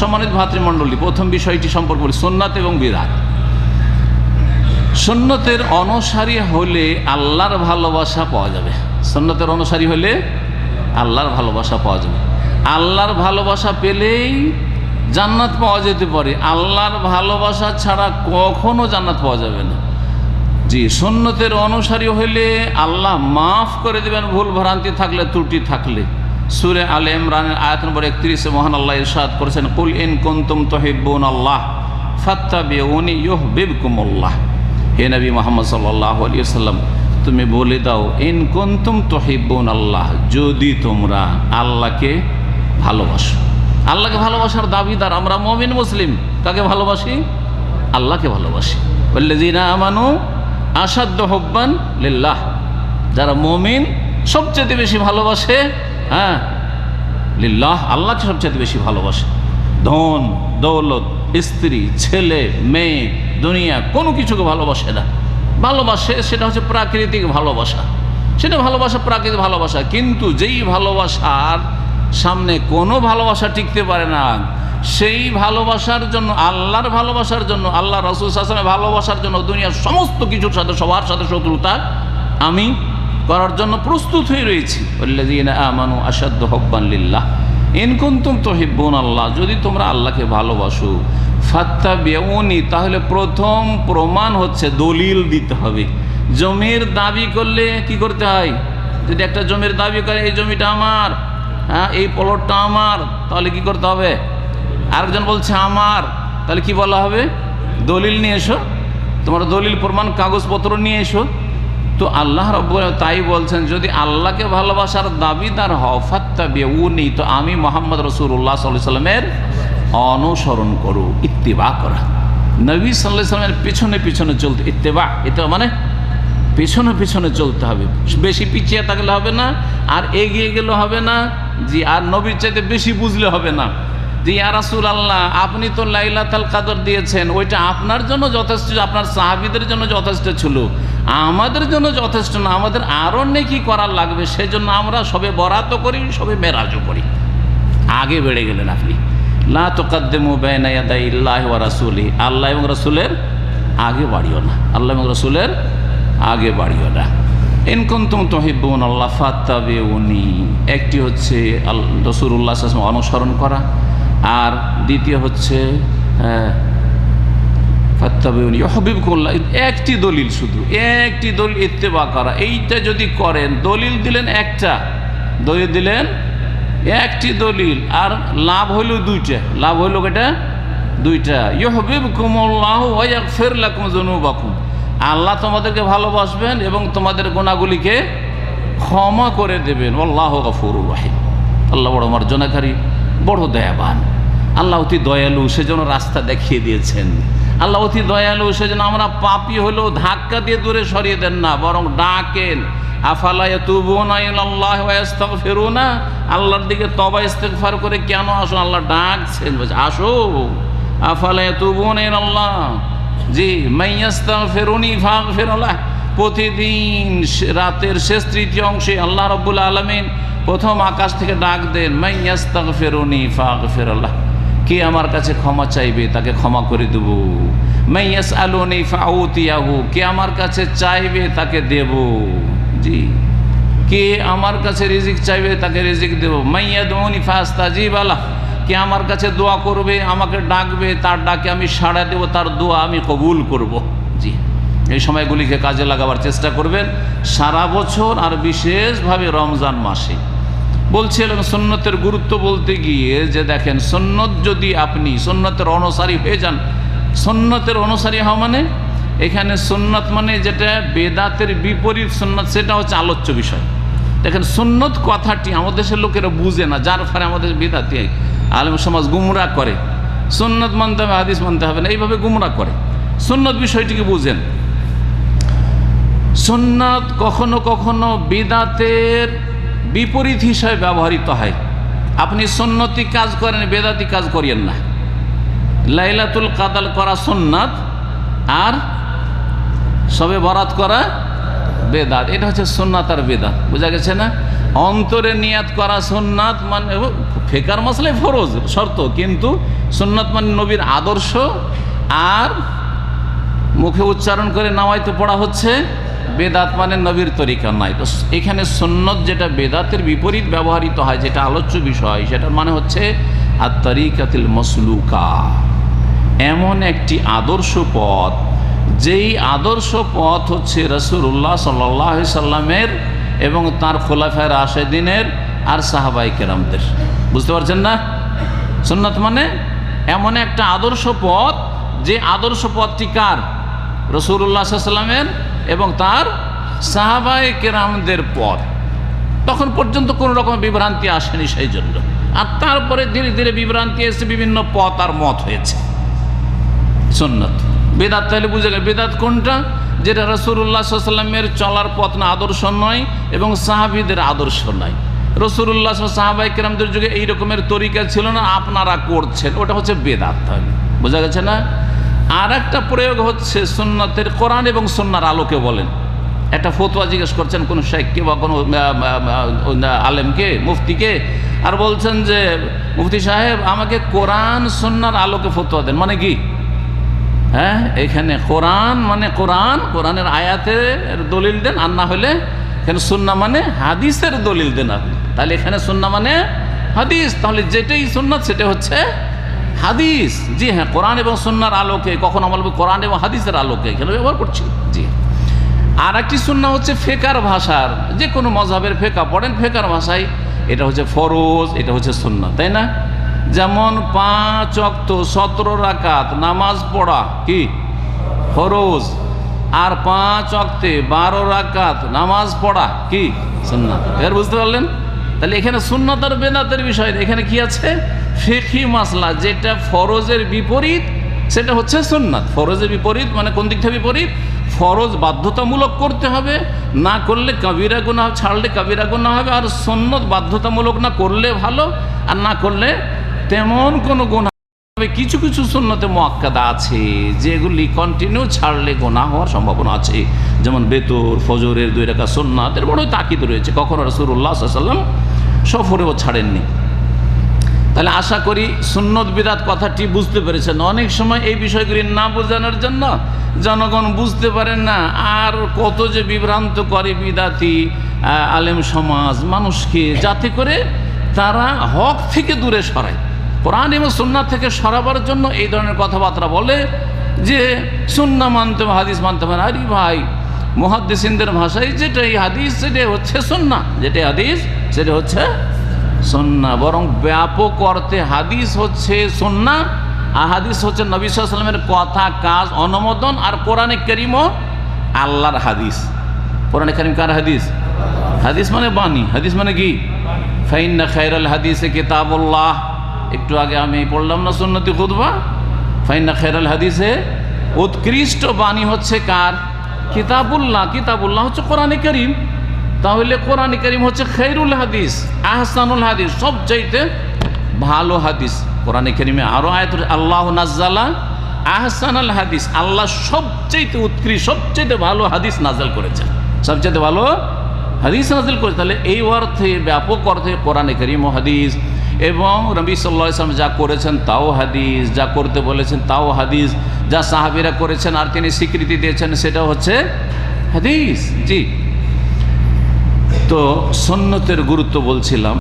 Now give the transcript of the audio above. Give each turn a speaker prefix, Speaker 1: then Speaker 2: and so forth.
Speaker 1: সম্মানিত ভাতৃমণ্ডলী, প্রথম বিষয়টি সম্পর্কে বলি সোননাথ এবং বিরাট সন্ন্যতের অনুসারী হলে আল্লাহর ভালোবাসা পাওয়া যাবে। সন্ন্যতের অনুসারী হলে আল্লাহর ভালোবাসা পাওয়া যাবে। আল্লাহর ভালোবাসা পেলেই জান্নাত পাওয়া যেতে পারে। আল্লাহর ভালোবাসা ছাড়া কখনো জান্নাত পাওয়া যাবে না। জি সন্ন্যতের অনুসারী হলে আল্লাহ মাফ করে দেবেন, ভুল ভ্রান্তি থাকলে, ত্রুটি থাকলে। সুরে আল ইমরানের আয়াত নম্বর একত্রিশে মহান আল্লাহ ইরশাদ করেছেন, কুল ইন কুন্তুম তহিব্বুন আল্লাহ ফাত্তা বেউনি ইউহ বিবকুমুল্লাহ হে নবী মোহাম্মদ সাল্লাহ আলিয়া সাল্লাম তুমি বলে দাও, ইন কুন্তুম তহিব্বুন আল্লাহ যদি তোমরা আল্লাহকে ভালোবাসো। আল্লাহকে ভালোবাসার দাবিদার, আমরা মমিন মুসলিম, কাকে ভালোবাসি? আল্লাহকে ভালোবাসি। বললে জিনা আমানু আসাদ্দ হব্বান লিল্লাহ, যারা মমিন সবচেয়ে বেশি ভালোবাসে হ্যাঁ লিল্লাহ আল্লাহকে সবচেয়ে বেশি ভালোবাসে। ধন, দৌলত, স্ত্রী, ছেলে, মেয়ে, দুনিয়া, কোনো কিছুকে ভালোবাসে না। ভালোবাসে সেটা হচ্ছে প্রাকৃতিক ভালোবাসা। সেটা ভালোবাসা, প্রাকৃতিক ভালোবাসা। কিন্তু যেই ভালোবাসার সামনে কোনো ভালোবাসা টিকতে পারে না, সেই ভালোবাসার জন্য, আল্লাহর ভালোবাসার জন্য, আল্লাহ রসুল শাসনের ভালোবাসার জন্য দুনিয়ার সমস্ত কিছুর সাথে, সবার সাথে শত্রুতা আমি করার জন্য প্রস্তুত হয়ে রয়েছি। আল্লাহ, যদি তোমরা আল্লাহকে ভালোবাসো ফাত্তা বেউনি তাহলে প্রথম প্রমাণ হচ্ছে দলিল দিতে হবে। জমির দাবি করলে কি করতে হয়? যদি একটা জমির দাবি করে, এই জমিটা আমার হ্যাঁ এই প্লটটা আমার তাহলে কি করতে হবে? আরেকজন বলছে, আমার তাহলে কি বলা হবে? দলিল নিয়ে এসো। তোমার দলিল, প্রমাণ, কাগজপত্র নিয়ে এসো। তো আল্লাহ রব তাই বলছেন, যদি আল্লাহকে ভালোবাসার দাবিদার হফাত্তা বেউনি তো আমি মোহাম্মদ রসুল্লাহ সাল্লাহ সাল্লামের অনুসরণ করো, ইত্তেবা করা। নবী সাল্লাহ সাল্লামের পিছনে পিছনে চলতে, ইত্তেবা এটা মানে পেছনে পেছনে চলতে হবে। বেশি পিছিয়ে থাকলে হবে না, আর এগিয়ে গেলে হবে না, জি, আর নবীর চাইতে বেশি বুঝলে হবে না। যে ইয়ারাসুল আল্লাহ আপনি তো লাইলাতাল কাদর দিয়েছেন, ওইটা আপনার জন্য যথেষ্ট, আপনার সাহাবিদের জন্য যথেষ্ট ছিল। আমাদের জন্য যথেষ্ট না, আমাদের আরও নেকি করার লাগবে, সেজন্য আমরা সবে বরাতও করি, সবে মেরাজও করি। আগে বেড়ে গেলেন আপনি। লা তোকাদ্দেমু বেনায়াদাই ইল্লাহ ওয়া রাসুলি। আল্লাহ এবং রসুলের আগে বাড়িও না। আল্লাহ এবং রসুলের আগে বাড়িও না। ইনকুন্তুম তহিব্বুন আল্লাহ ফাত্তাবে উনি একটি হচ্ছে আল রসুল্লাহ অনুসরণ করা। আর দ্বিতীয় হচ্ছে একটি দলিল শুধু, একটি দলিল ইত্তেবা করা। এইটা যদি করেন, দলিল দিলেন একটা, দলিল দিলেন একটি দলিল, আর লাভ হইল দুইটা। লাভ হইল এটা দুইটা। ইহবিব কুমল্লাহ ফের লাকুম আল্লাহ তোমাদেরকে ভালোবাসবেন এবং তোমাদের গোনাগুলিকে ক্ষমা করে দেবেন। আল্লাহ গফুরুর রাহিম। আল্লাহ বড় মর্জনাকারী, বড় দয়াবান। আল্লাহ অতি দয়ালু, সেজন্য রাস্তা দেখিয়ে দিয়েছেন। আল্লাহ অতি দয়ালু, সেজন্য আমরা পাপি হলেও ধাক্কা দিয়ে দূরে সরিয়ে দেন না, বরং ডাকেন আফালায় তুবুনাইল্লাহ ফেরুনা আল্লাহর দিকে তবা ইস্তেকফার করে কেন আসো? আল্লাহ ডাকছেন, বলছে, আসো। আফালায় তুবুনাইন আল্লাহ জি মাইয়াস্তা ফেরুনি ফাঁক ফেরোলা প্রতিদিন রাতের শেষ তৃতীয় অংশে আল্লাহ রব্বুল আলমিন প্রথম আকাশ থেকে ডাক দেন মাইয়াস্তাক ফেরুনি ফাঁক ফেরোল্লাহ কে আমার কাছে ক্ষমা চাইবে, তাকে ক্ষমা করে দেব। মাইয়াস আলোনি ফাউতিয়াহু, কে আমার কাছে চাইবে, তাকে দেব। জি। কে আমার কাছে রিজিক চাইবে, তাকে রিজিক দেব। মাইয়া দৌনি ফাস্তা জি বালা কে আমার কাছে দোয়া করবে, আমাকে ডাকবে, তার ডাকে আমি সাড়া দেব, তার দোয়া আমি কবুল করব। জি। এই সময়গুলিকে কাজে লাগাবার চেষ্টা করবেন। সারা বছর আর বিশেষভাবে রমজান মাসে। বলছিলেন সন্ন্যতের গুরুত্ব বলতে গিয়ে যে দেখেন সন্ন্যত যদি আপনি সন্ন্যতের অনুসারী হয়ে যান সন্ন্যতের অনুসারী হওয়া মানে এখানে সন্ন্যত মানে যেটা বেদাতের বিপরীত সন্ন্যত সেটা হচ্ছে আলোচ্য বিষয়। দেখেন সন্ন্যত কথাটি আমাদের দেশের লোকেরা বুঝে না, যার ফলে আমাদের বেদাতি আলম সমাজ গুমরা করে। সন্ন্যত মানতে হবে, হাদিস মানতে হবে না, এইভাবে গুমরা করে। সন্ন্যত বিষয়টিকে বুঝেন। সন্ন্যত কখনো কখনো বেদাতের বিপরীত হিসাবে ব্যবহৃত হয়। আপনি সন্ন্যতি কাজ করেন, বেদাতি কাজ করিয়েন না। লাইলাতুল কাদাল করা সন্ন্যত আর সবে বরাত করা বেদাত। এটা হচ্ছে সোননাথ আর বেদাত। বোঝা গেছে না? অন্তরে নিয়াত করা সোননাথ মানে ফেকার মশলাই ফরজ, শর্ত। কিন্তু সোননাথ মানে নবীর আদর্শ। আর মুখে উচ্চারণ করে নামাইতে পড়া হচ্ছে বেদাত মানে নবীর তরিকা নাই। তো এখানে সন্ন্যত যেটা বেদাতের বিপরীত ব্যবহৃত হয়, যেটা আলোচ্য বিষয়, সেটার মানে হচ্ছে আর তরিকাতিল মসলুকা। এমন একটি আদর্শ পথ, যেই আদর্শ পথ হচ্ছে রসুল্লাহ সাল্লাহ সাল্লামের এবং তার খোলাফায় রাশেদিনের আর সাহাবাই কেরামদের। বুঝতে পারছেন না? সুন্নাত মানে এমন একটা আদর্শ পথ, যে আদর্শ পথটি কার? রসুল্লাহ সাল্লামের এবং তার সাহাবাই কেরামদের পথ তখন পর্যন্ত কোনো রকম বিভ্রান্তি আসেনি সেই জন্য। আর তারপরে ধীরে ধীরে বিভ্রান্তি এসে বিভিন্ন পথ আর মত হয়েছে। সুন্নত। বেদাত তাহলে বুঝে গেল, বেদাত কোনটা? যেটা রসুল্লাহ সাল্লামের চলার পথ না, আদর্শ নয় এবং সাহাবিদের আদর্শ নয় রসুল্লাহ সাহাবাই কেরামদের যুগে এই রকমের তরিকা ছিল না, আপনারা করছেন, ওটা হচ্ছে বেদাত তাহলে। বোঝা গেছে না? আর একটা প্রয়োগ হচ্ছে সুন্নতের কোরআন এবং সন্ন্যার আলোকে বলেন। একটা ফতোয়া জিজ্ঞেস করছেন, কোনো শেখকে বা কোনো আলেমকে, মুফতিকে, আর বলছেন যে, মুফতি সাহেব, আমাকে কোরআন সন্ন্যার আলোকে ফতোয়া দেন। মানে কি? হ্যাঁ এখানে কোরআন মানে কোরআন, কোরআনের আয়াতের দলিল দেন, আর না হলে এখানে সুন্না মানে হাদিসের দলিল দেন আপনি। তাহলে এখানে সুন্না মানে হাদিস। তাহলে যেটাই সুন্নাত, সেটা হচ্ছে হাদিস। জি হ্যাঁ কোরআন এবং সুন্নার আলোকে, কখন আমরা বলব কোরআন এবং হাদিসের আলোকে, এখানে ব্যবহার করছি। জি। আর একটি সুন্না হচ্ছে ফেকার ভাষার, যে কোনো মজাবের ফেকা, পড়েন ফেকার ভাষায়, এটা হচ্ছে ফরজ, এটা হচ্ছে সুন্না, তাই না? যেমন পাঁচ অক্ত সতেরো রাকাত নামাজ পড়া, কি? ফরজ। আর পাঁচ অক্তে বারো রাকাত নামাজ পড়া, কি? সুন্নাত এর বুঝতে পারলেন? তাহলে এখানে সুন্নত বেদাতের বিষয়, এখানে কি আছে? ফেকি মাসলা, যেটা ফরজের বিপরীত, সেটা হচ্ছে সুন্নাত। ফরজের বিপরীত মানে কোন দিকটা বিপরীত? ফরজ বাধ্যতামূলক করতে হবে, না করলে কবিরা গুণা ছাড়লে কবিরা গুণা হবে, আর সন্ন্যত বাধ্যতামূলক না করলে ভালো, আর না করলে তেমন কোনো গুণা হবে। কিছু কিছু সুন্নতে মোয়াক্কাদা আছে, যেগুলি কন্টিনিউ ছাড়লে গোনা হওয়ার সম্ভাবনা আছে। যেমন বেতর, ফজরের দুই রেখা সুন্নাতের বড় তাকিদ রয়েছে। কখনো রসুল্লাহ সাল্লাম সফরেও ছাড়েননি। তাহলে আশা করি সুন্নত বিরাট কথাটি বুঝতে পেরেছেন। অনেক সময় এই বিষয়গুলি না বোঝানোর জন্য জনগণ বুঝতে পারেন না আর কত যে বিভ্রান্ত করে বিদাতি আলেম সমাজ, মানুষকে, যাতে করে তারা হক থেকে দূরে সরায়। কোরআন এবং সুন্নাত থেকে সরাবার জন্য এই ধরনের কথাবার্তা বলে যে সুন্না মানতে হবে, হাদিস মানতে হবে আরে ভাই, মহাদ্দেসিনদের ভাষায় যেটা এই হাদিস, সেটাই হচ্ছে সুন্না। যেটাই হাদিস সেটা হচ্ছে সন্না বরং ব্যাপক অর্থে হাদিস হচ্ছে সন্না আর হাদিস হচ্ছে নবী সাল্লামের কথা, কাজ, অনুমোদন, আর কোরআনে করিমও আল্লাহর হাদিস। কোরআনে করিম কার হাদিস? হাদিস মানে বাণী। হাদিস মানে কি? ফাইন্না খাইরাল হাদিসে কিতাবুল্লাহ। একটু আগে আমি পড়লাম না সুন্নতি খুদবা ফাইন্না খাইরাল হাদিসে উৎকৃষ্ট বাণী হচ্ছে কার? কিতাবুল্লাহ। কিতাবুল্লাহ হচ্ছে কোরআনে করিম। তাহলে কোরআন করিম হচ্ছে খৈরুল হাদিস, আহসানুল হাদিস, সবচাইতে ভালো হাদিস। কোরআন করিমে আরও আয়াত আল্লাহ নাজ্জালা আহসানাল হাদিস, আল্লাহ সবচাইতে উৎকৃষ্ট, সবচাইতে ভালো হাদিস নাজাল করেছেন। সবচাইতে ভালো হাদিস নাজিল করেছে তাহলে এই অর্থে ব্যাপক অর্থে কোরআনে করিম হাদিস এবং রবি ইসলাম যা করেছেন তাও হাদিস, যা করতে বলেছেন তাও হাদিস, যা সাহাবিরা করেছেন আর তিনি স্বীকৃতি দিয়েছেন সেটা হচ্ছে হাদিস। জি। তো সন্ন্যতের গুরুত্ব বলছিলাম।